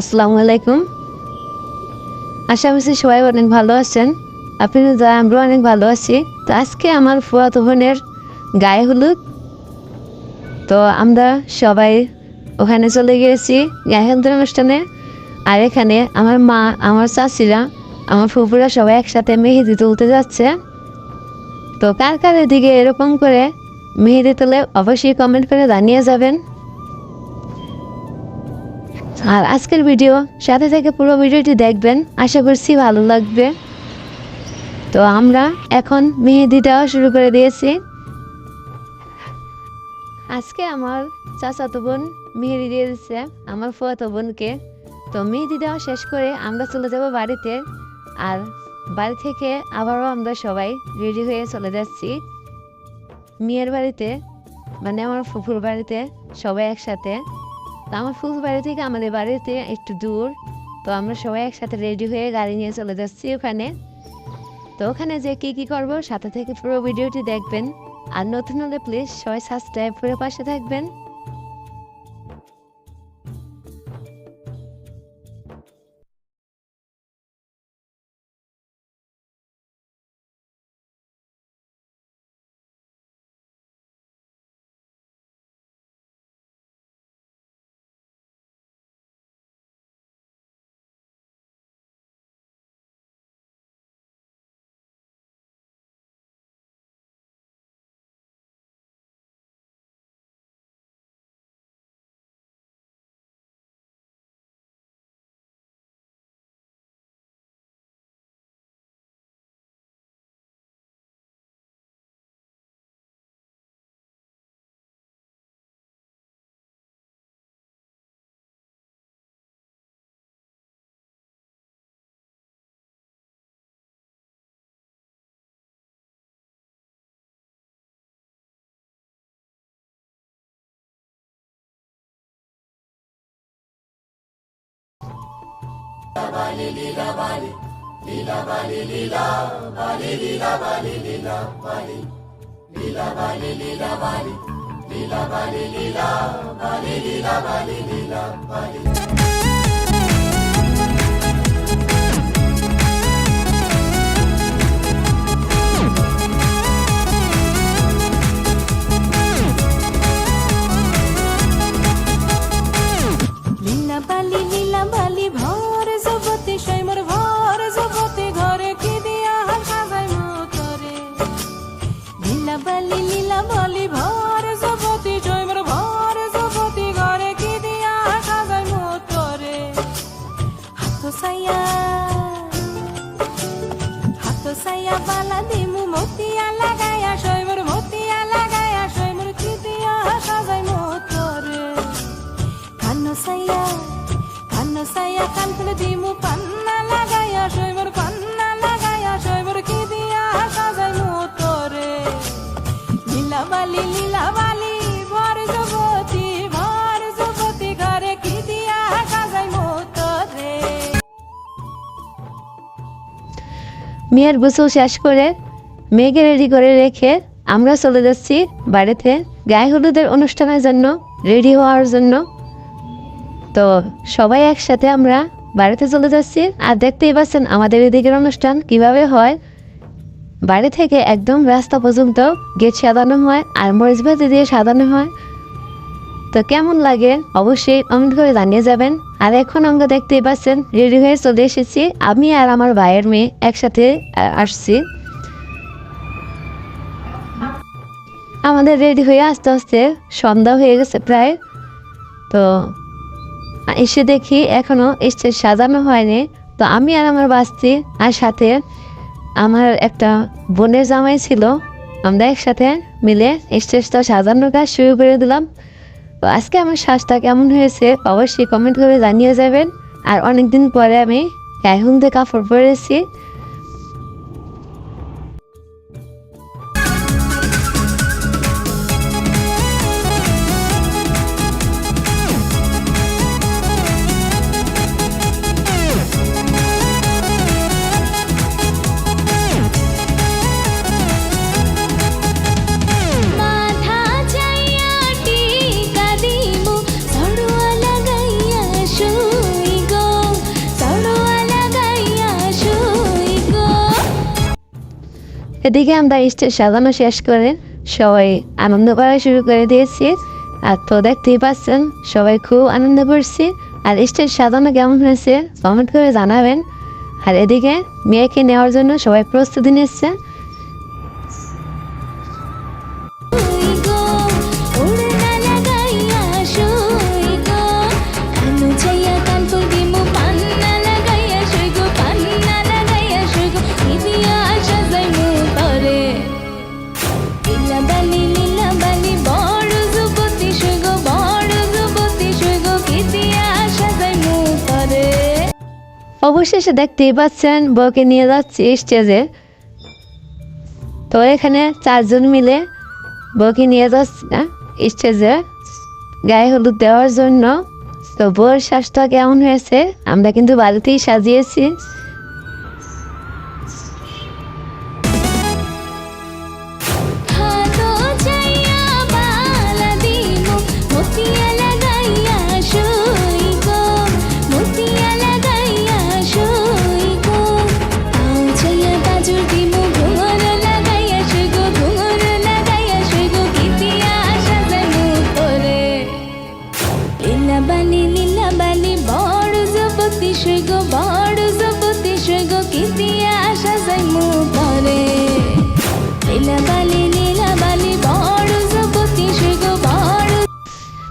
আসসালামু আলাইকুম। আশা করছি সবাই অনেক ভালো আছেন। আপনি যা আমরা অনেক ভালো আছি। তো আজকে আমার ফুয়াতো বোনের গায়ে হলুদ। তো আমরা সবাই ওখানে চলে গিয়েছি গায়ে হলুদের অনুষ্ঠানে। আর এখানে আমার মা, আমার চাচিরা, আমার ফুপুরা সবাই একসাথে মেহেদি তুলতে যাচ্ছে। তো কার কার এদিকে এরকম করে মেহেদি তুলে অবশ্যই কমেন্ট করে জানিয়ে যাবেন। আর আজকের ভিডিও সাথে থেকে পুরো ভিডিওটি দেখবেন। আশা করছি ভালো লাগবে। তো আমরা এখন মেহেদি দেওয়া শুরু করে দিয়েছি। আজকে আমার চাচাতো বোন মেহেদি দিয়ে দিচ্ছে আমার ফুয়াতো বোনকে। তো মেহেদি দেওয়া শেষ করে আমরা চলে যাব বাড়িতে। আর বাড়ি থেকে আবারও আমরা সবাই রেডি হয়ে চলে যাচ্ছি। মেয়ের বাড়িতে মানে আমার ফুফুর বাড়িতে সবাই একসাথে। তো আমার ফুল বাড়ি থেকে আমাদের বাড়িতে একটু দূর। তো আমরা সবাই একসাথে রেডি হয়ে গাড়ি নিয়ে চলে যাচ্ছি ওখানে। তো ওখানে যে কী কী করব, সাথে থেকে পুরো ভিডিওটি দেখবেন। আর নতুন হলে প্লিজ সবাই সাবস্ক্রাইব করে পাশে থাকবেন। লীলা বালি বালি ভর জপতি জৈমর ভর জপতি ঘরে কি দিয়া সাজাই মোতরে? হাত সাইয়া হাত সাইয়া বালা দিমু মেয়ের গোসল শেষ করে মেয়েকে রেডি করে রেখে আমরা চলে যাচ্ছি বাড়িতে গায়ে হলুদের অনুষ্ঠানের জন্য রেডি হওয়ার জন্য। তো সবাই একসাথে আমরা বাড়িতে চলে যাচ্ছি। আর দেখতেই পাচ্ছেন আমাদের এদিকের অনুষ্ঠান কীভাবে হয়। বাড়ি থেকে একদম রাস্তা পর্যন্ত গেট সাজানো হয় আর মরিচ ভাতি দিয়ে সাজানো হয়। তো কেমন লাগে অবশ্যই কমেন্ট করে জানিয়ে যাবেন। আর এখন আমরা দেখতেই পাচ্ছেন রেডি হয়ে চলে এসেছি। আমি আর আমার ভাইয়ের মেয়ে একসাথে আসছি। আমাদের রেডি হয়ে আস্তে আস্তে সন্ধ্যা হয়ে গেছে প্রায়। তো এসে দেখি এখনও স্টেজ সাজানো হয়নি। তো আমি আর আমার বাস্তি আর সাথে আমার একটা বোনের জামাই ছিল। আমরা একসাথে মিলে স্টেজটা সাজানোর কাজ শুরু করে দিলাম। তো আজকে আমার শ্বাসটা কেমন হয়েছে অবশ্যই কমেন্ট করে জানিয়ে যাবেন। আর অনেকদিন পরে আমি গায়ে কাপড় পরেছি এদিকে আমরা স্টেজ সাজানো শেষ করে। সবাই আনন্দ করা শুরু করে দিয়েছি। আর তো দেখতেই পাচ্ছেন, সবাই খুব আনন্দ করছি। আর স্টেজ সাজানো কেমন হয়েছে কমেন্ট করে জানাবেন। আর এদিকে মেয়েকে নেওয়ার জন্য সবাই প্রস্তুতি নিচ্ছে। অবশেষে দেখতেই পাচ্ছেন বউকে নিয়ে যাচ্ছি স্টেজে। তো এখানে চারজন মিলে বউকে নিয়ে যাচ্ছি না, স্টেজে গায়ে হলুদ দেওয়ার জন্য। তো বউর স্বাস্থ্য কেমন হয়েছে? আমরা কিন্তু বাড়িতেই সাজিয়েছি।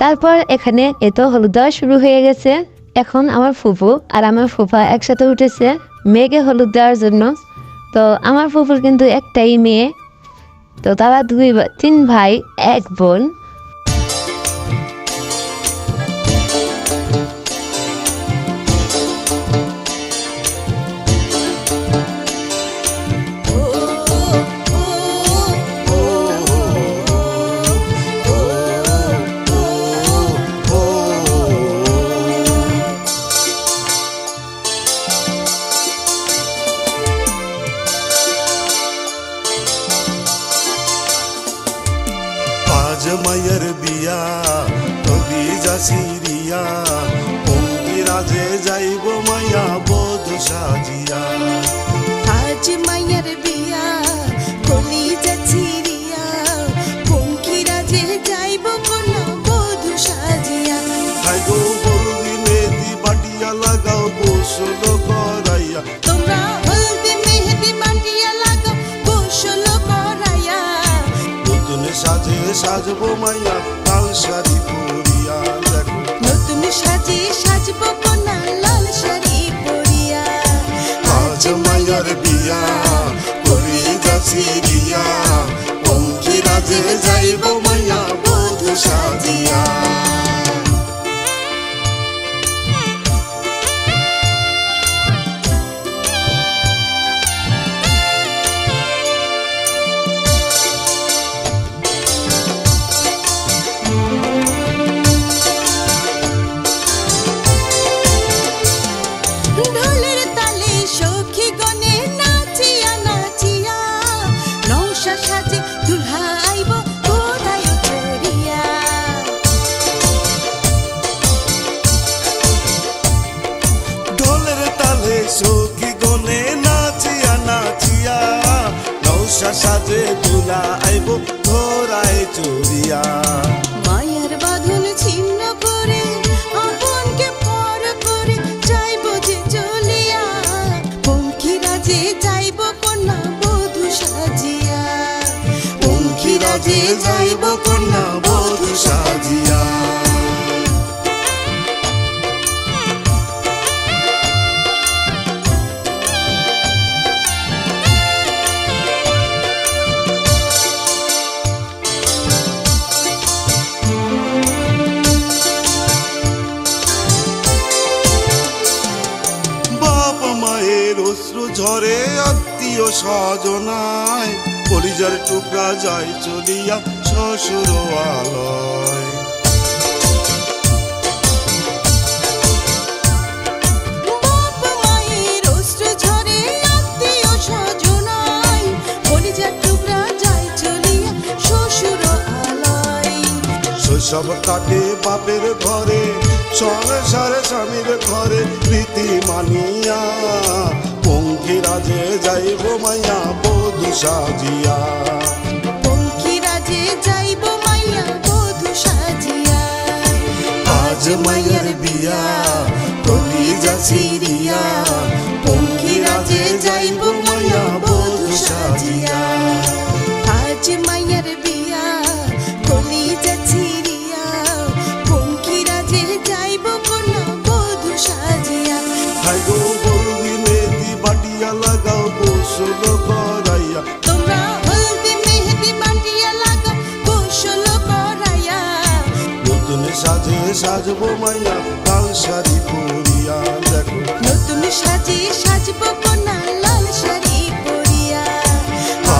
তারপর এখানে এত হলুদ শুরু হয়ে গেছে। এখন আমার ফুফু আর আমার ফুফা একসাথে উঠেছে মেয়েকে হলুদ দেওয়ার জন্য। তো আমার ফুফুর কিন্তু একটাই মেয়ে। তো তারা দুই তিন ভাই, এক বোন। স্বজনায় পরিজার টুকরা যায় চলিয়া শ্বশুর আলয়। শৈশব কাটে বাপের ঘরে সংসারে স্বামীর ঘরে রীতি মানিয়া পঙ্কিরা সাজে যাইব মাইয়া বধু সাজিয়া। পঙ্খিরাজে যাইব মাইয়া বধূ সাজিয়া। আজ মাইয়ার বিয়া কবি যাচ্ছি রিয়া পঙ্খিরাজে যাইব মাইয়া বধু সাজিয়া। আজ মাইয়ার বিয়া কলি যাচ্ছি রিয়া পঙ্খিরাজে যাইব কোনা বধূ সাজিয়া। হাই গো গোসল করাইয়া। তোমরা হলদি মেহেদি বাটিয়া লাগাও কৌশল করাইয়া। নতুন সাজে সাজবো মাইয়া লাল শাড়ি পরিয়া দেখো। নতুন সাজে সাজব কোনা লাল শাড়ি পরিয়া।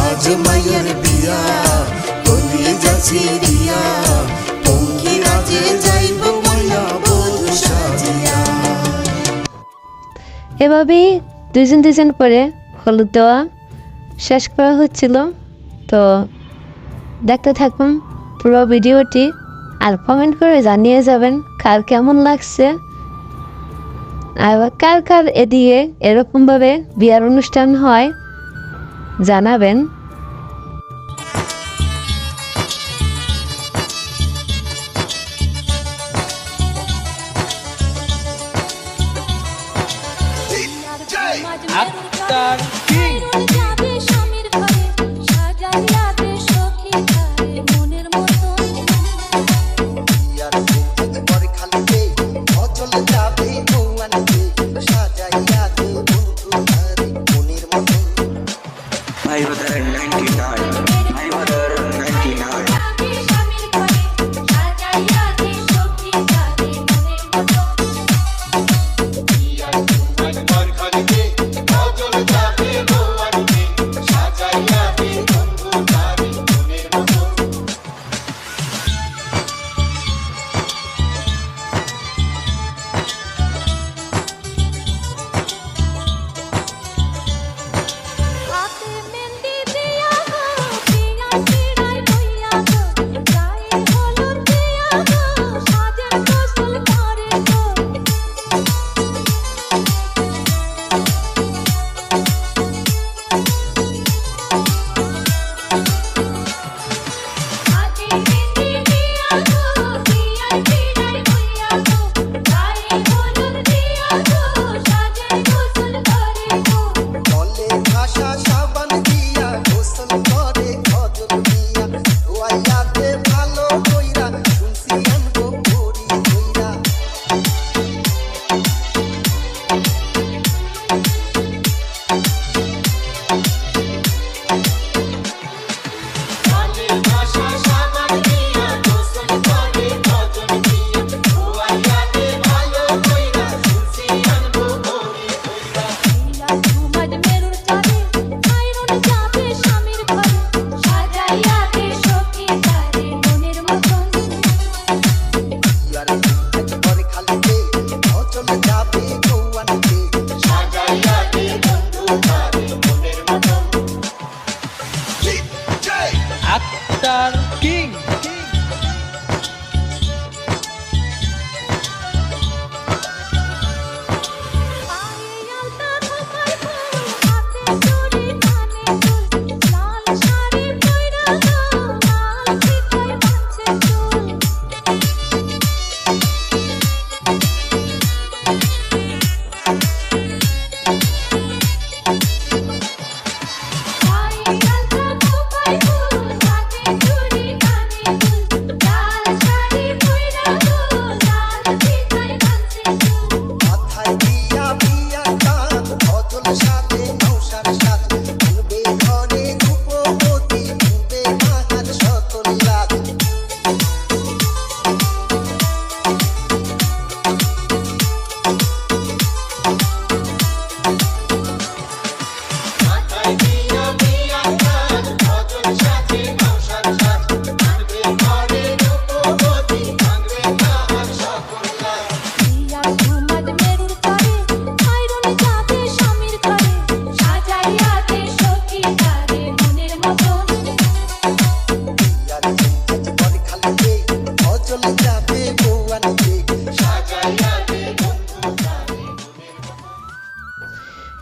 আজ মাইয়ার বিয়া কবি যাচ্ছি রিয়া পঙ্খিরাজে যাইব মাইয়া বধু সাজিয়া। এভাবেই দুজন দুজন করে হলুদ দেওয়া শেষ করা হচ্ছিল। তো দেখতে থাকুন, পুরো ভিডিওটি আর কমেন্ট করে জানিয়ে যাবেন কার কেমন লাগছে। আর কার কার এদিকে এরকমভাবে বিয়ার অনুষ্ঠান হয়, জানাবেন। কিং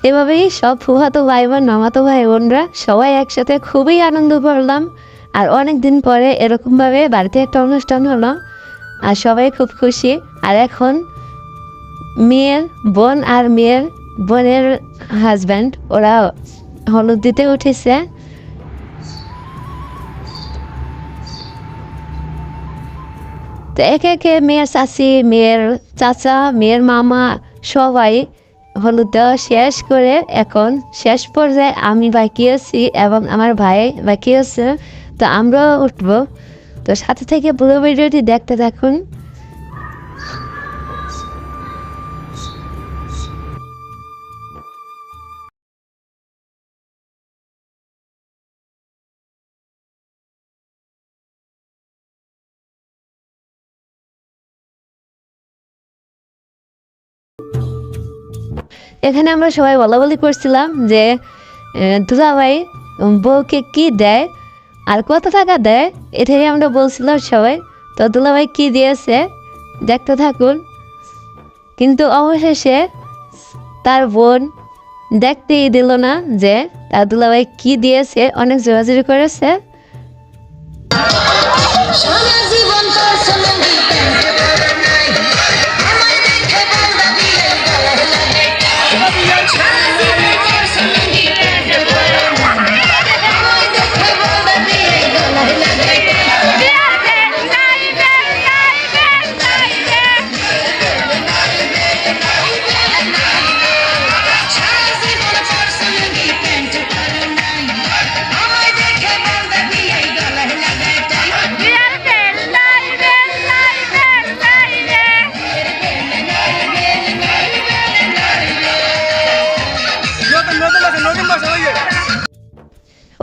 এভাবেই সব ফুহাতো ভাই বোন, মামাতো ভাই বোনরা সবাই একসাথে খুবই আনন্দ করলাম। আর অনেক দিন পরে এরকমভাবে বাড়িতে একটা অনুষ্ঠান হলো আর সবাই খুব খুশি। আর এখন মেয়ের বোন আর মেয়ের বোনের হাজব্যান্ড ওরা হলুদ দিতে উঠেছে। তো একে একে মেয়ের চাচি, মেয়ের চাচা, মেয়ের মামা সবাই হলুদ দেওয়া শেষ করে এখন শেষ পর্যায়ে আমি বাকি আছি এবং আমার ভাই বাকি আছে, তো আমরাও উঠবো। তো সাথে থেকে পুরো ভিডিওটি দেখতে থাকুন। এখানে আমরা সবাই বলা বলি করছিলাম যে দুলা ভাই বউকে কি দেয় আর কত টাকা দেয় এটাই আমরা বলছিলাম সবাই। তো দুলাভাই কি দিয়েছে দেখতে থাকুন। কিন্তু অবশেষে তার বোন দেখতেই দিল না যে, তার দুলাভাই কি দিয়েছে, অনেক জোরাজুরি করেছে।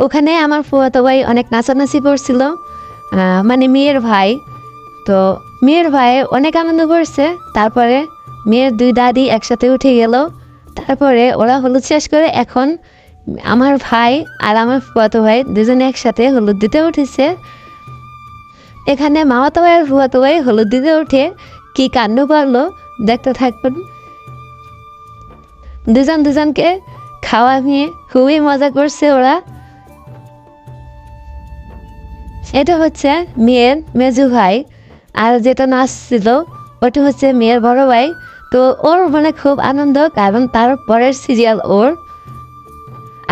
ওখানে আমার ফুয়াতো ভাই অনেক নাচানাচি করছিল। মানে মেয়ের ভাই। তো মেয়ের ভাই অনেক আনন্দ করছে। তারপরে মেয়ের দুই দাদি একসাথে উঠে গেল। তারপরে ওরা হলুদ শেষ করে এখন আমার ভাই আর আমার ফুয়াতো ভাই দুজনে একসাথে হলুদ দিতে উঠেছে। এখানে মামাতো ভাই আর ফুয়াতো ভাই হলুদ দিতে উঠে। কি কাণ্ড করল? দেখতে থাকবেন। দুজন দুজনকে খাওয়া নিয়ে খুবই মজা করছে ওরা। এটা হচ্ছে মেয়ের মেজু ভাই, আর যেটা নাচছিল ওটা হচ্ছে মেয়ের বড় ভাই। তো ওর মানে খুব আনন্দ, কারণ তার পরের সিরিয়াল ওর।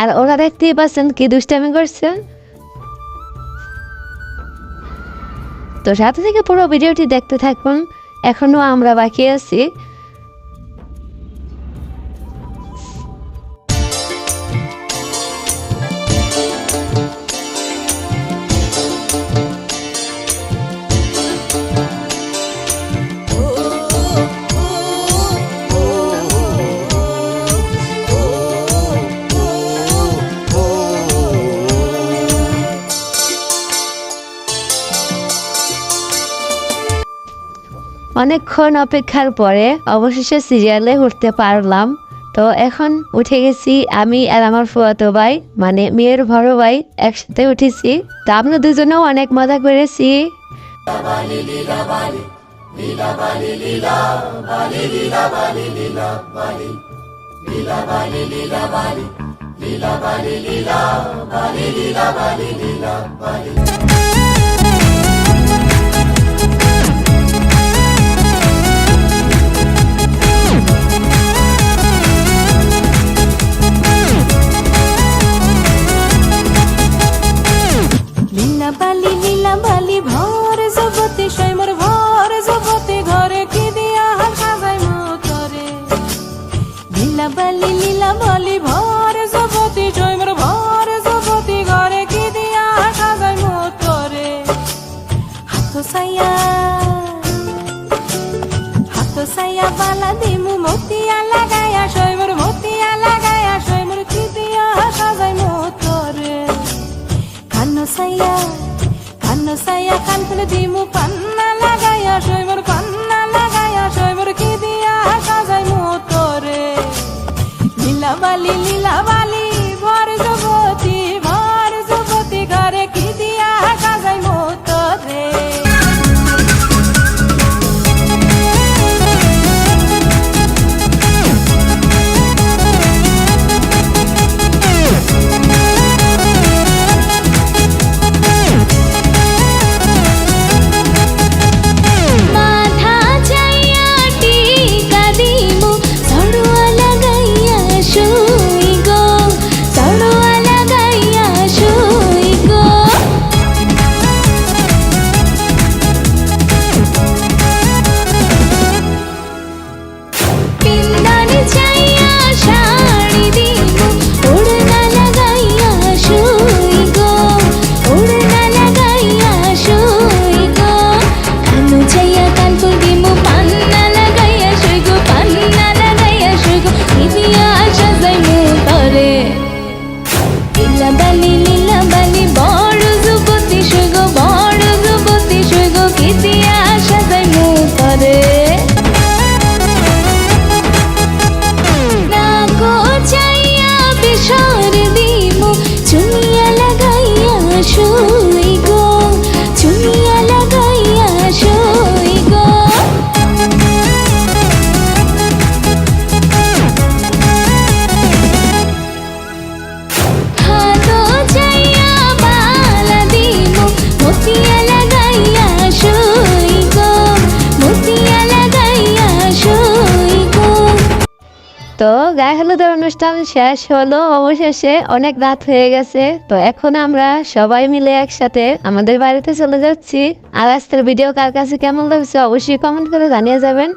আর ওরা দেখতেই পাচ্ছেন কি দুষ্টামি করছে। তো সাথে থেকে পুরো ভিডিওটি দেখতে থাকুন এখনও আমরা বাকি আছি। অনেকক্ষণ অপেক্ষার পরে অবশেষে সিরিয়ালে উঠতে পারলাম। তো এখন উঠে গেছি আমি আর আমার ফুয়াতো ভাই মানে মেয়ের বড় ভাই একসাথে উঠেছি। তো আমরা দুজনেও অনেক মজা করেছি। বালি ভর জগতে গায়ে হলুদের অনুষ্ঠান শেষ হলো, অবশেষে অনেক রাত হয়ে গেছে। তো এখন আমরা সবাই মিলে একসাথে আমাদের বাড়িতে চলে যাচ্ছি। আর আজকের ভিডিও কার কাছে কেমন লাগছে অবশ্যই কমেন্ট করে জানিয়ে যাবেন।